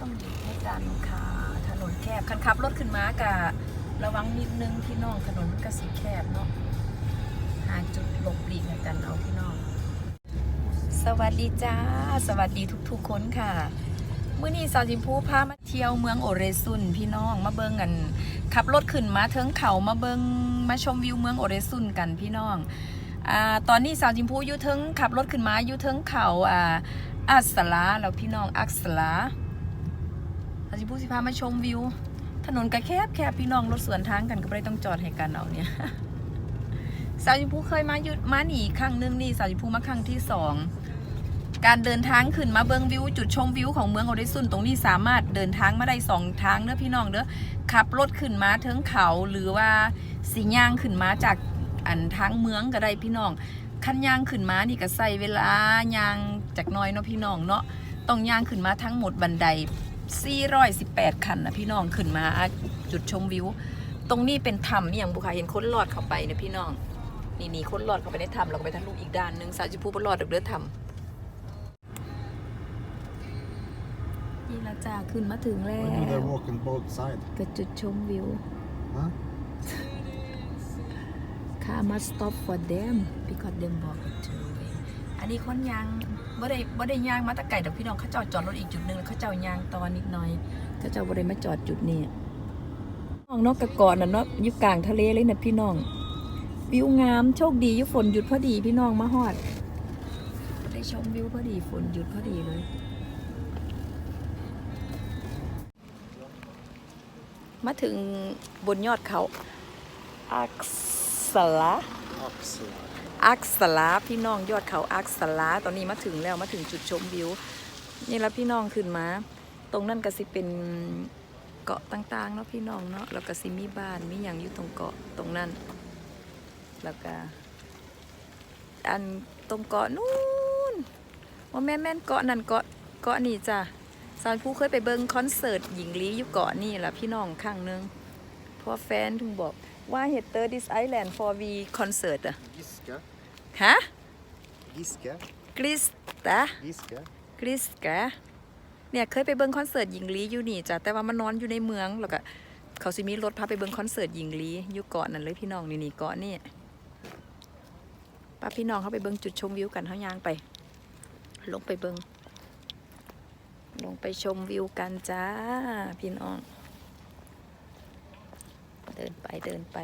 ต้องหยุดให้กันค่ะ ถนนแคบคันขับรถขึ้นมากะระวังนิดนึงพี่น้องถนนมันก็สีแคบเนาะหาจุดหลบหลีกให้กันเอาพี่น้อง สวัสดีจ้า สวัสดีทุกๆคนค่ะมื้อนี้สาวจิมพูพามาเที่ยวเมืองโอเรซุนพี่น้องมาเบิ่งกันขับรถขึ้นมาเทิงเขามาเบิ่งมาชมวิวเมืองโอเรซุนกันพี่น้องอตอนนี้สาวจิมพูอยู่เทิงขับรถขึ้นมาอยู่เทิงเขาอาอัสลาแล้วพี่น้องอักษลา สาจิพูสิพามาชมวิว ถนนก็แคบแคบพี่น้องรถสวนทางกันก็ไม่ได้ต้องจอดให้กันเอาเนี่ยสาวจิพูเคยมาอยู่มาหนีครั้งหนึงนี่สาวจิพูมาครั้งที่สองการเดินทางขึ้นมาเบิงวิว จุดชมวิวของเมืองโอเดซุนตรงนี้สามารถเดินทางมาได้สองทางเด้อพี่น้องเด้อขับรถขึ้นมาเทิงเขาหรือว่าสีย่างขึ้นมาจากอันทางเมืองก็ได้พี่น้องคันย่างขึ้นมานี่ก็ใส่เวลาย่างจากน้อยเนาะพี่น้องเนาะต้องย่างขึ้นมาทั้งหมดบันได 418 คันนะพี่น้องขึ้นมาจุดชมวิว ตรงนี้เป็นถ้ำอหย่างบุคาเห็นคนลอดเข้าไปเนี่ยพี่น้อง นี่นี่คนลอดเข้าไปในถ้ำเราก็ไปทางลูกอีกด้านหนึงสาวจิพูบลอดเด้อถ้ำนี่ละจ้าขึ้นมาถึงแล้ Why do they ว walk on both sides? กับจุดชมวิว Huh? ค่ามา stop for them because them walk to way อันนี้คนยาง บ่ได้บ่ได้ยางมาตะไก่ดอกพี่น้องเขาเจ้าจอดรถอีกจุดหนึ่งแล้วเขาเจ้ายางตอนนิดหน่อยเขาเจ้าบ่ได้มาจอดจุดนี้น้องนอกกระกอนน่ะเนาะอยู่กลางทะเลเลยนะพี่น้องวิวงามโชคดียู่ฝนหยุดพอดีพี่น้องมาฮอด ได้ชมวิวพอดีฝนหยุดพอดีเลย มาถึงบนยอดเขาอักษลา Oxford. อักษลาพี่น้องยอดเขาอักษลาตอนนี้มาถึงแล้วมาถึงจุดชมวิว นี่แล้วพี่น้องขึ้นมา ตรงนั้นก็สิเป็นเกาะต่างๆเนาะพี่น้องเนาะแล้วก็สิมีบ้านมีอย่างอยู่ตรงเกาะตรงนั้น แล้วก็อันตรงเกาะนู้นว่าแม่แม่นเกาะนั่นเกาะเกาะนี่จ้ะสาวผู้เคยไปเบิ่งคอนเสิร์ตหญิงลีอยู่เกาะนี่แหละพี่น้องครั้งหนึงเพราะแฟนถึงบอกว่าเฮดเตอร์ this island for we concert อะ Giska. ฮะ Giska. กริสตะ Giska. กริสกะเนี่ยเคยไปเบิ่งคอนเสิร์ตหญิงลีอยู่นี่จ้ะแต่ว่ามันนอนอยู่ในเมืองแล้วก็เขาสิมีรถพาไปเบิ่งคอนเสิร์ตหญิงลีอยู่เกาะนั่นเลยพี่น้องนี่นี่เกาะนี่ป้าพี่น้องเขาไปเบิ่งจุดชมวิวกันเขายางไป ลงไปเบิ่งลงไปชมวิวกันจ้าพี่น้อง เดินไปเดินไป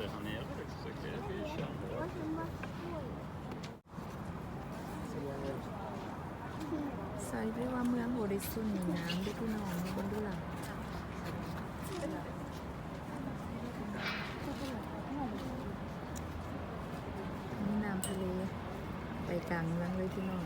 inte han är faktiskt. Så det är vi känner. ใส่เรียกว่าเมืองโอริซุนมีน้ำด้วยพี่น้องบนดูหลัง นี่น้ำทะเลไปกลางเมืองเลยพี่น้อง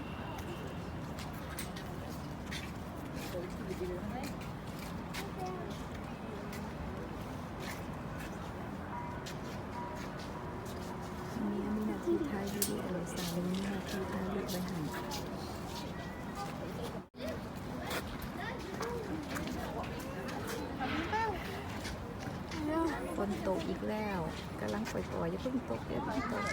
มีมีนาทีท้ายวิดีโอสามมีนาทีท้ายรูปไว้ให้ ฝน ตกอีกแล้วกำลังปล่อยๆอย่าเพิ่งตกอย่าเพิ่งตก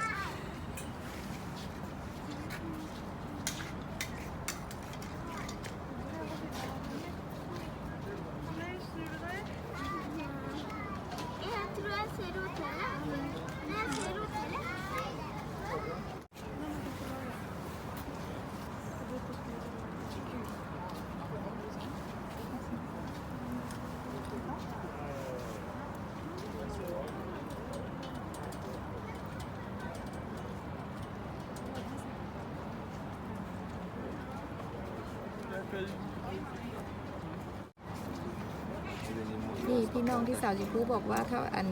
พี่น้องที่สาวจิพูบอกว่าถ้าอัน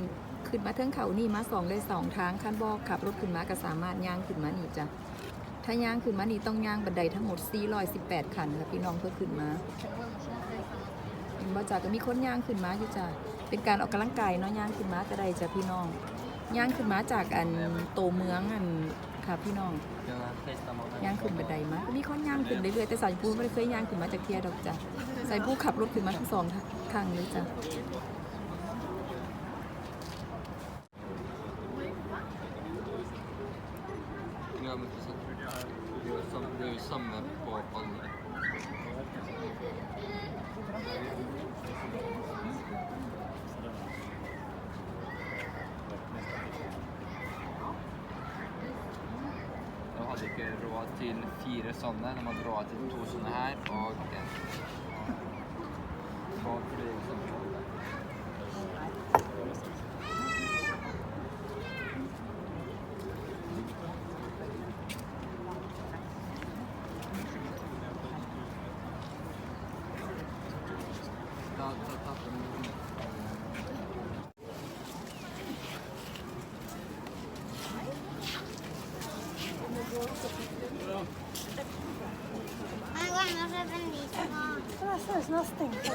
ขึ้นมาเทิงเขานี่มาสองได้สองทางคันบอกขับรถขึ้นมาก็สามารถย่างขึ้นมานี่จ้ะถ้าย่างขึ้นมานี่ต้องย่างบันไดทั้งหมด 418 ขันค่ะพี่น้องเพื่อขึ้นมาเห็นบ่จ้ะก็มีคนย่างขึ้นมาอยู่จ้ะเป็นการออกกำลังกายเนาะย่างขึ้นมาก็ได้จ้ะพี่น้องย่างขึ้นมาจากอันโตเมืองอันค่ะพี่น้องย่างขึ้นบันไดมาก็มีคนย่างขึ้นเรื่อยๆแต่สายผู้ไม่ได้เคยย่างขึ้นมาจากเทียดอกจ้ะ สายผู้ขับรถขึ้นมาทั้งสองทางเลยจ้ะ Ja, men precis. Det är ju sam- det är ju samma på alla. Jeg hadde ikke råd til fire sånne. De hadde råd til to sånne her og en. Og fordi liksom,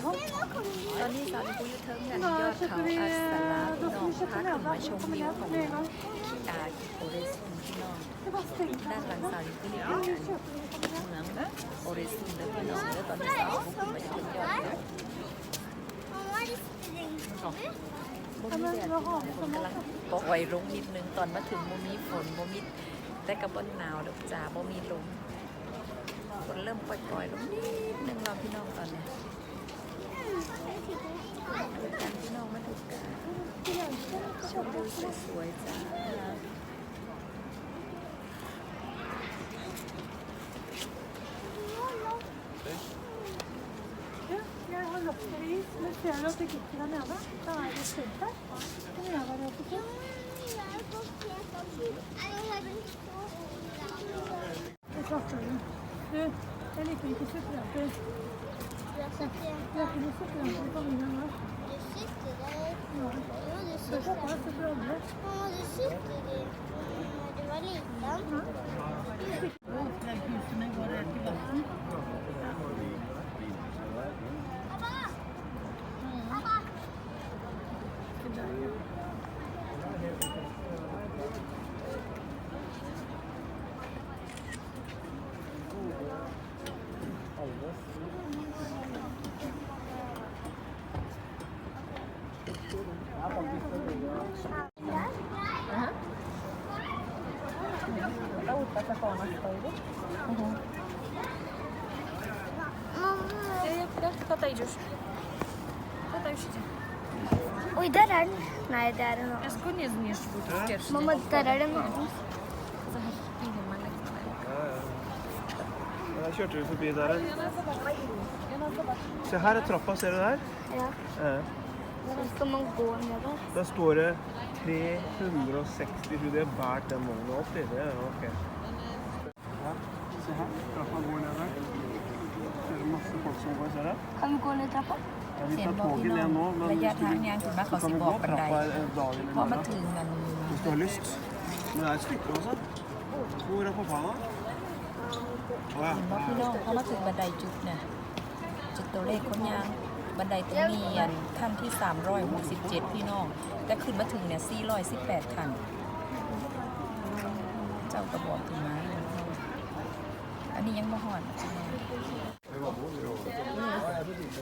da, ผู้ยุทธเทิงกันยอดเขาอัสลาพี่น้องพา kjøpe ขึ้นมาชมวิวของ med en gang. อาโอเรซุนพี่น้องด้านหลังสาวอยู่ที่นี่เมืองโอเรซุนเด้อพี่น้องเด้อตอนนี้สาวผู้ขึ้นมาชมยอดบ่มีแดดฝนกำลังปล่อยลงนิดนึงตอนมาถึงบ่มีฝนบ่มีแต่กับ่หนาวดอกจ้าบ่มีลมฝนเริ่มปล่อยๆลงนิดนึงเราพี่น้องตอนนี้ กันพี่น้องมาดูกันชมวิวสวยๆจ้า Ja, jeg har lofteris, Ça fait un peu. Jo, det syns jeg. Mamma, du syns det er veldig lite. idziesz? Tutaj już idzie. Oj, Darren. Nei, det er en annen. Jeg skulle nesten gjøre bort til sketsjen. Mamma, der er det en Der kjørte vi forbi der. Se, her er trappa. Ser du der? Ja. ja. Så skal man gå nedover. Da står det 360 hud. Jeg har båret den vogna opp. Det er ok. Se her. Du masse folk som går, ser du? Kan vi gå ned trappa? Ja, vi เห็น tar บอกพี่ toget น้อง ned nå, men ระยะ hvis ทาง du, ยางถึงมาเขา så สิ kan vi บอก gå บันได trappa eh, dagen พอ i มา morgen. ถึงมัน Hvis du har lyst. Men det er et stykke også. Hvor er pappa da? Å เห็นบอกพี่น้องพอมาถึงบันไดจุดเนี่ยจุดตัวเลขคนยางบันไดตรงนี้อันขั้นที่ 367 พี่น้อง แต่ขึ้นมาถึงเนี่ย 418ขั้นเจ้ากระบอกถึงมาอันนี้ยังบ่หอด พี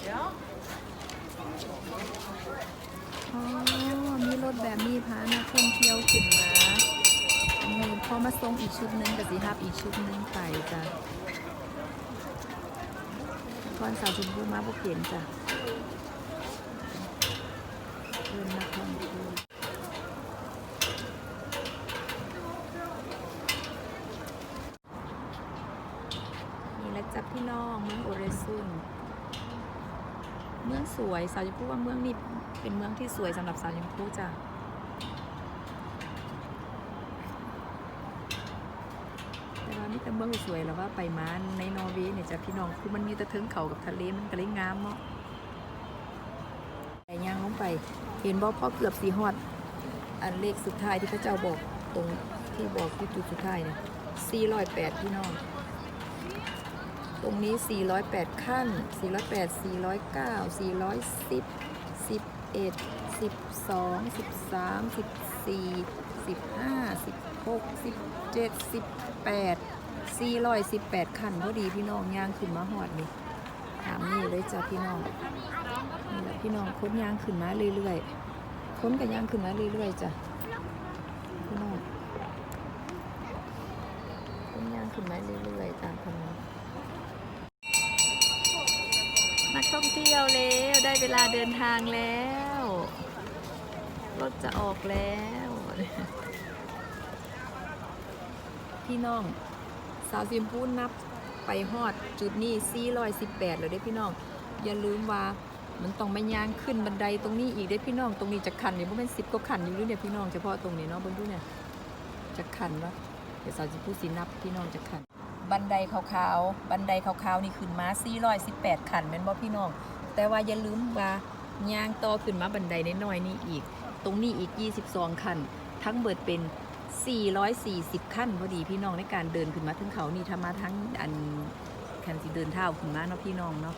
่น้อง อ๋อ มีรถแบบนี้พานักท่องเที่ยวขึ้นมาอันนี้พอมาส่งอีก ชุดหนึงกับสีฮับอีกชุดหนึงไปจ้ะคอนสาวชมพูมาบ่เปลี่ยนจ้ะชิญนักท่องเที่ยวนี่และจับพี่น้องเมืองโอเรซุนเมืองสวยสาวจะพูว่าเมืองนี้เป็นเมืองที่สวยสำหรับสาวยังพูจ้ะแต่านี่แต่เมืองสวยแล้วว่าไปมาในนอร์เวย์เนี่ยจ้ะพี่น้องคือมันมีแต่เทิงเขากับทะเลมันก็เลยงามเนาะแต่ย่างลงไป เห็นบ่พ่อเกือบสีฮอด อันเลขสุดท้ายที่พระเจ้าบอกตรงที่บอกที่จุดสุดท้ายเนี่ย408พี่น้อง ตรงนี้ 408 ขั้น 408 409 410 11 12 13 14 15 16 17 18 418ขั้นพอดีพี่น้องย่างขึ้นมาหอดนี่ถามนี่เลยจ้ะพี่น้องนี่แหละพี่น้องค้นย่างขึ้นมาเรื่อยๆค้นกับย่างขึ้นมาเรื่อยๆจ้ะพี่น้องค้นย่างขึ้นมาเรื่อยๆตามถนนนักท่องเที่ยวแล้วได้เวลาเดินทางแล้วรถจะออกแล้ว พี่น้อง สาวซิมพูนนับไปฮอดจุดนี้418แล้วเด้พี่น้อง อย่าลืมว่ามันต้องไม่ย่างขึ้นบันไดตรงนี้อีกเด้พี่น้องตรงนี้จะขันอยู่เพราะเป็นสิบก็ขันอยู่หรือเนี่ยพี่น้องเฉพาะตรงนี้เนาะเบนดูเนี่ยจะขันวะเดี๋ยวสาวซิมพูนสินับพี่น้องจะขัน บันไดขาวๆบันไดขาวๆนี่ขึ้นมา418ขันแม่นบ่พี่น้อง แต่ว่าอย่าลืมว่าย่างต่อขึ้นมาบันไดน้อยๆนี่อีก ตรงนี้อีก 22ขันทั้งเบิดเป็น 440 ขั้นพอดีพี่น้องในการเดินขึ้นมาถึงเขานี่ถ้ามาทั้งอันคันสิเดินเท้าขึ้นมาเนาะพี่น้องเนาะ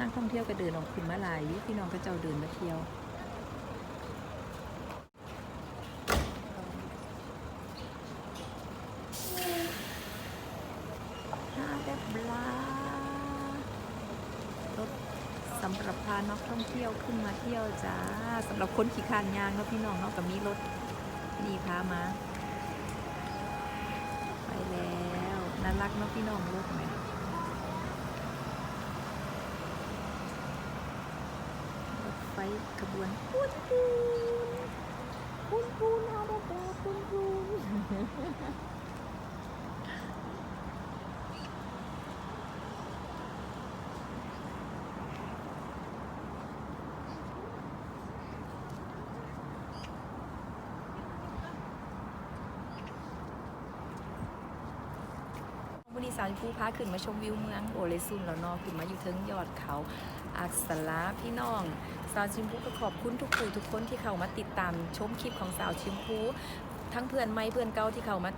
นักท่องเที่ยวก็เดินออกขึ้นมาลายพี่น้องก็เจ้าเดินมาเที่ยวฮาเดบลารถสำหรับพานักท่องเที่ยวขึ้นมาเที่ยวจ้าสำหรับคนขี่คานยางเนาะพี่น้องเนาะกับมีรถ นี่พามาไปแล้วน่ารักเนาะพี่น้องลูกไหมรถไฟขบวนปุ้นปูนปุ้นปูนเอาบลาปูนปูนาวชมพูพาขึ้นมาชมวิวเมืองโอเลซุนแล้วนอขึ้นมาอยู่เทิงยอดเขาอักษลาพี่น้องสาวชิมพูก็ขอบคุณทุกผู้ทุกคนที่เข้ามาติดตามชมคลิปของสาวชิมพูทั้งเพื่อนไม่เพื่อนเก่าที่เข้ามา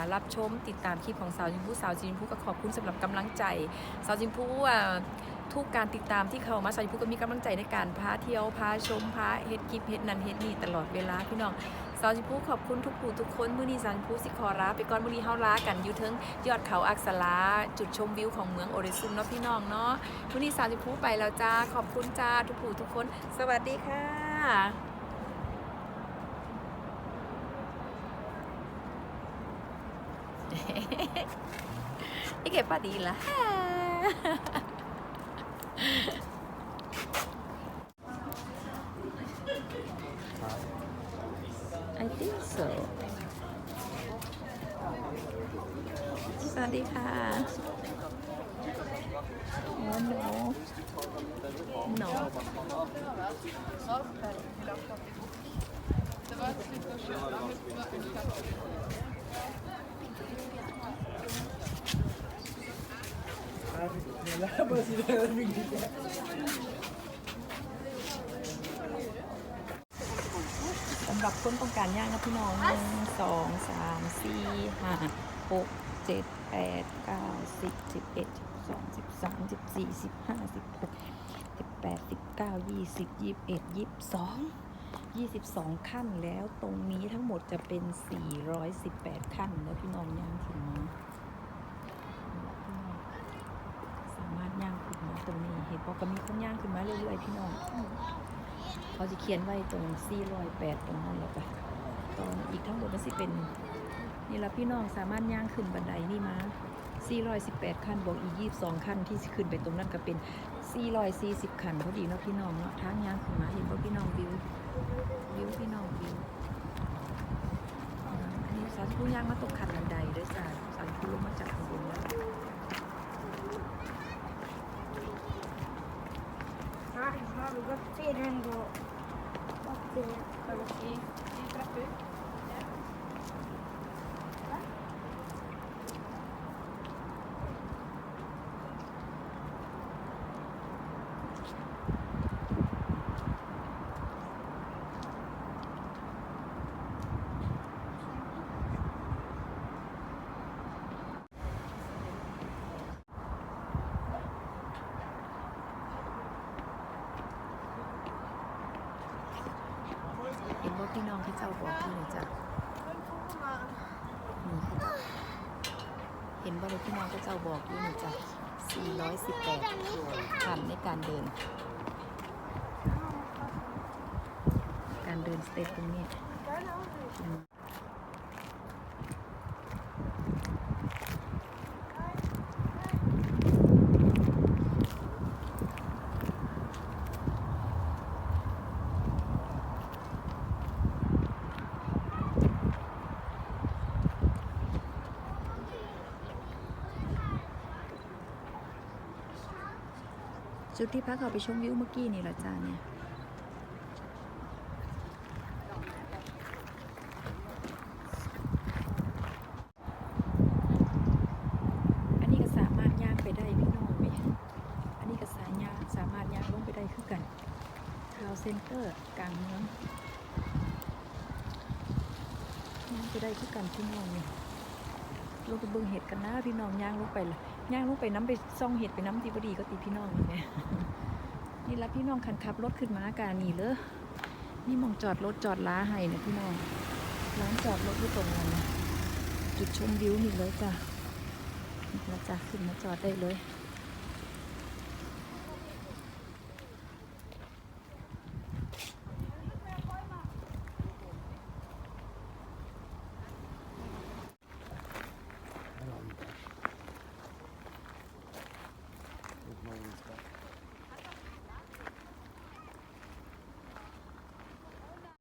ารับชมติดตามคลิปของสาวชิมพูสาวชิมพูก็ขอบคุณสำหรับกำลังใจ สาวชิมพูทุกการติดตามที่เข้ามาสาวชิมพูก็มีกำลังใจในการพาเที่ยวพาชมพาเฮ็ดคลิปเฮ็ดนันเฮ็ดนี่ตลอดเวลาพี่น้อง สาวชิพูขอบคุณทุกผู้ทุกคนมื้อนี้สาวชิมพูสิขอลาไปก่อนมื้อนี้เฮาลากันอยู่เทิงยอดเขาอักษลาจุดชมวิวของเมืองโอเรซุนเนาะพี่น้องเนาะมื้อนี้สาวชิพูไปแล้วจ้าขอบคุณจ้าทุกผู้ทุกคน สวัสดีค่ะนี่เก็บป วัสดีค่ะ Oh no no สำหรับคนต้องการย่างนะพี่น้องหนึ่งสองสามสี่ห้าหก เจ็ดแปดเก้าสิบสิบเอ็ดสิบสองสิบสามสิบสี่สิบห้าสิบหกสิบแปดสิบเก้ายี่สิบยี่สิบเอ็ดยี่สิบสองยี่สิบสองขั้นแล้วตรงนี้ทั้งหมดจะเป็นสี่ร้อยสิบแปดขั้นแล้วพี่น้องย่างถึงมาสามารถย่างขึ้นมาตรงนี้เห็นบอกก็มีคนย่างขึ้นมาเรื่อยๆพี่น้องเขาจะเขียนไว้ตรง408ตรงนั้นแล้วก็ตอนอีกทั้งหมดมันสิเป็น นี่ละพี่น้องสามารถย่างขึ้นบันไดนี่มา 418 ขั้นบวกอีก 22 ขั้นที่ขึ้นไปตรงนั้นก็เป็น 440 ขันพอดีเนาะพี่น้องเนาะทางย่างขึ้นมาเห็นว่าพี่น้องวิววิวพี่น้องวิวอันนี้สาธุยางมาตกขันบันไดด้วยจ้ะสาธุลงมาจากข้างบนแล้ว Här har vi gått till den då. Och det เห็นว่าพี่น้องที่ เจ้าบอกที่นี่จ้ะนี่เห็นบริพี่น้องก็เจ้าบอกที่นี่จ้ะ418ขันในการเดิน การเดินสเต็ปตรงนี้ จุดที่พักเขาไปชมวิวเมื่อกี้นี่หละจ้าเนี่ยอันนี้ก็สามารถย่างไปได้พี่น้องไหอันนี้ก็สายยาสามารถย่างลงไปได้คือกันทาวเซ็นเตอร์กลางเมืองย่างไปได้คือกันพี่น้องเนี่ยลงไปเบิ่งเห็ดกันนะพี่น้องย่างลงไปละ ย่างลงไปน้ำไปซ่องเห็ดไปน้ำที่บดีก็ตีพี่น้องนี่แหละนี่ละพี่น้องคันขับรถขึ้นมากานี่เลยนี่มองจอดรถจอดล้าให้นะพี่น้องร้านจอดรถที่ตรงนั้นนะจุดชมวิวนี่เลยจ้ะเราจะขึ้นมาจอดได้เลย